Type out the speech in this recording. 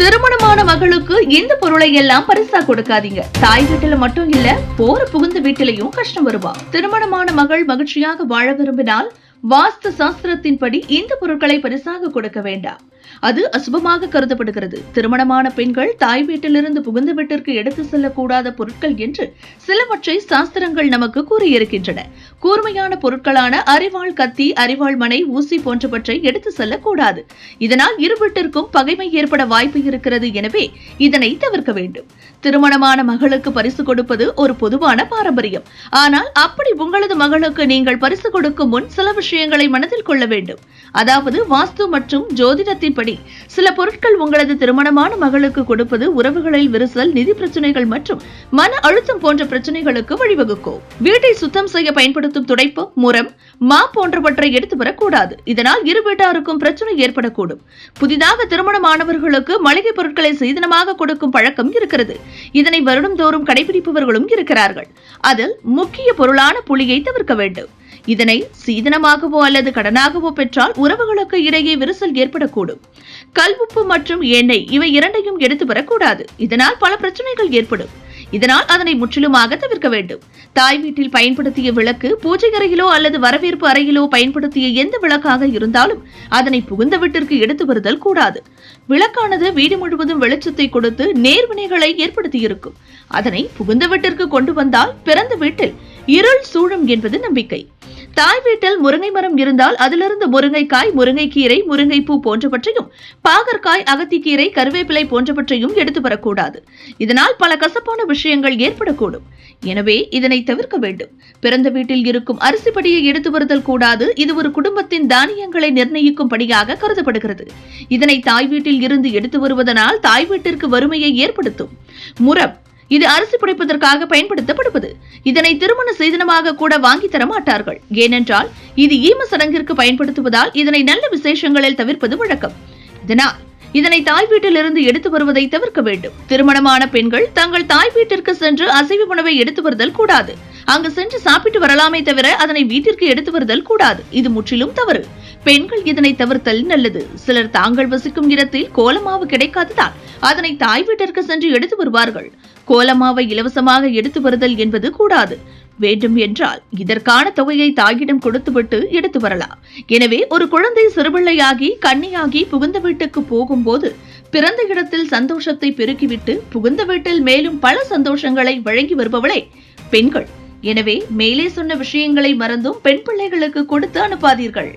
திருமணமான மகளுக்கு இந்த பொருளை எல்லாம் பரிசா கொடுக்காதீங்க. தாய் வீட்டுல மட்டும் இல்ல போற புகுந்த வீட்டிலையும் கஷ்டம் வருவா திருமணமான மகள் மகிழ்ச்சியாக வாழ விரும்பினால் வாஸ்து சாஸ்திரத்தின்படி இந்த பொருட்களை பரிசாக கொடுக்க வேண்டாம். அது அசுபமாக கருதப்படுகிறது. திருமணமான பெண்கள் தாய் வீட்டிலிருந்து புகுந்த வீட்டிற்கு எடுத்து செல்லக்கூடாத பொருட்கள் என்று சிலவற்றை சாஸ்திரங்கள் நமக்கு கூறியிருக்கின்றன. கூர்மையான பொருட்களான அரிவாள் கத்தி அரிவாள் மனை ஊசி போன்றவற்றை எடுத்து செல்லக்கூடாது. இதனால் இரு வீட்டிற்கும் பகைமை ஏற்பட வாய்ப்பு இருக்கிறது எனவே இதனை தவிர்க்க வேண்டும். திருமணமான மகளுக்கு பரிசு கொடுப்பது ஒரு பொதுவான பாரம்பரியம். ஆனால் அப்படி உங்களது மகளுக்கு நீங்கள் பரிசு கொடுக்கும் முன் சில விஷயங்களை மனதில் கொள்ள வேண்டும். அதாவது வாஸ்து மற்றும் ஜோதிடத்தின்படி சில பொருட்கள் உங்களது திருமணமான மகளுக்கு கொடுப்பது உறவுகளில் விரிசல் நிதி பிரச்சனைகள் மற்றும் மன அழுத்தம் போன்ற பிரச்சனைகளுக்கு வழிவகுக்கும். வீட்டை சுத்தம் செய்ய பயன்படுத்தும் துடைப்பு முரம் மா போன்றவற்றை எடுத்து வரக்கூடாது. இதனால் இரு வீட்டாருக்கும் பிரச்சனை ஏற்படக்கூடும். புதிதாக திருமணமானவர்களுக்கு மளிகை பொருட்களை சீதனமாக கொடுக்கும் பழக்கம் இருக்கிறது. இதனை வருடந்தோறும் கடைபிடிப்பவர்களும் இருக்கிறார்கள். அதில் முக்கிய பொருளான புலியை தவிர்க்க வேண்டும். இதனை சீதனமாகவோ அல்லது கடனாகவோ பெற்றால் உறவுகளுக்கு இடையே விரிசல் ஏற்படக்கூடும். கல்வுப்பு மற்றும் எண்ணெய் இவை இரண்டையும் எடுத்து வரக்கூடாது. இதனால் பல பிரச்சனைகள் ஏற்படும். இதனால் அதனை முற்றிலுமாக தவிர்க்க வேண்டும். தாய் வீட்டில் பயன்படுத்திய விளக்கு பூஜை அறையிலோ அல்லது வரவேற்பு அறையிலோ பயன்படுத்திய எந்த விளக்காக இருந்தாலும் அதனை புகுந்த வீட்டிற்கு எடுத்து வருதல் கூடாது. விளக்கானது வீடு முழுவதும் வெளிச்சத்தை கொடுத்து நேர்வினைகளை ஏற்படுத்தியிருக்கும். அதனை புகுந்த வீட்டிற்கு கொண்டு வந்தால் பிறந்த வீட்டில் இருள் சூழும் என்பது நம்பிக்கை. தாய் வீட்டில் முருங்கை மரம் இருந்தால் அதிலிருந்து முருங்கைக்காய் முருங்கைக்கீரை முருங்கைப்பூ போன்றவற்றையும் பாகற்காய் அகத்திக்கீரை கருவேப்பிலை போன்றவற்றையும் எடுத்து வரக்கூடாது. இதனால் பல கசப்பான விஷயங்கள் ஏற்படக்கூடும். எனவே இதனை தவிர்க்க வேண்டும். பிறந்த வீட்டில் இருக்கும் அரிசி படியை எடுத்து வருதல் கூடாது. இது ஒரு குடும்பத்தின் தானியங்களை நிர்ணயிக்கும் படியாக கருதப்படுகிறது. இதனை தாய் வீட்டில் இருந்து எடுத்து வருவதனால் தாய் வீட்டிற்கு வறுமையை ஏற்படுத்தும். முரம் இது அரிசி புடைப்பதற்காக பயன்படுத்தப்படுவது. இதனை திருமண சீதனமாக கூட வாங்கி தர மாட்டார்கள். ஏனென்றால் இது ஈம சடங்கிற்கு பயன்படுத்துவதால் இதனை நல்ல விசேஷங்களில் தவிர்ப்பது வழக்கம். இதனால் இதனை தாய் வீட்டிலிருந்து எடுத்து வருவதை தவிர்க்க வேண்டும். திருமணமான பெண்கள் தங்கள் தாய் வீட்டிற்கு சென்று அசைவ உணவை எடுத்து வருதல் கூடாது. அங்கு சென்று சாப்பிட்டு வரலாமே தவிர அதனை வீட்டிற்கு எடுத்து வருதல் கூடாது. இது முற்றிலும் தவறு. பெண்கள் இதனை தவிர்த்தல் நல்லது. சிலர் தாங்கள் வசிக்கும் இடத்தில் கோலமாவு கிடைக்காததால் அதனை தாய் வீட்டிற்கு சென்று எடுத்து வருவார்கள். கோலமாவை இலவசமாக எடுத்து வருதல் என்பது கூடாது. வேண்டும் என்றால் இதற்கான தொகையை தாயிடம் கொடுத்துவிட்டு எடுத்து வரலாம். எனவே ஒரு குழந்தை சிறுபிள்ளையாகி கன்னியாகி புகுந்த வீட்டுக்கு போகும்போது பிறந்த இடத்தில் சந்தோஷத்தை பெருக்கிவிட்டு புகுந்த வீட்டில் மேலும் பல சந்தோஷங்களை வழங்கி வருபவளே பெண்கள். எனவே மேலே சொன்ன விஷயங்களை மறந்தும் பெண் பிள்ளைகளுக்கு கொடுத்து அனுப்பாதீர்கள்.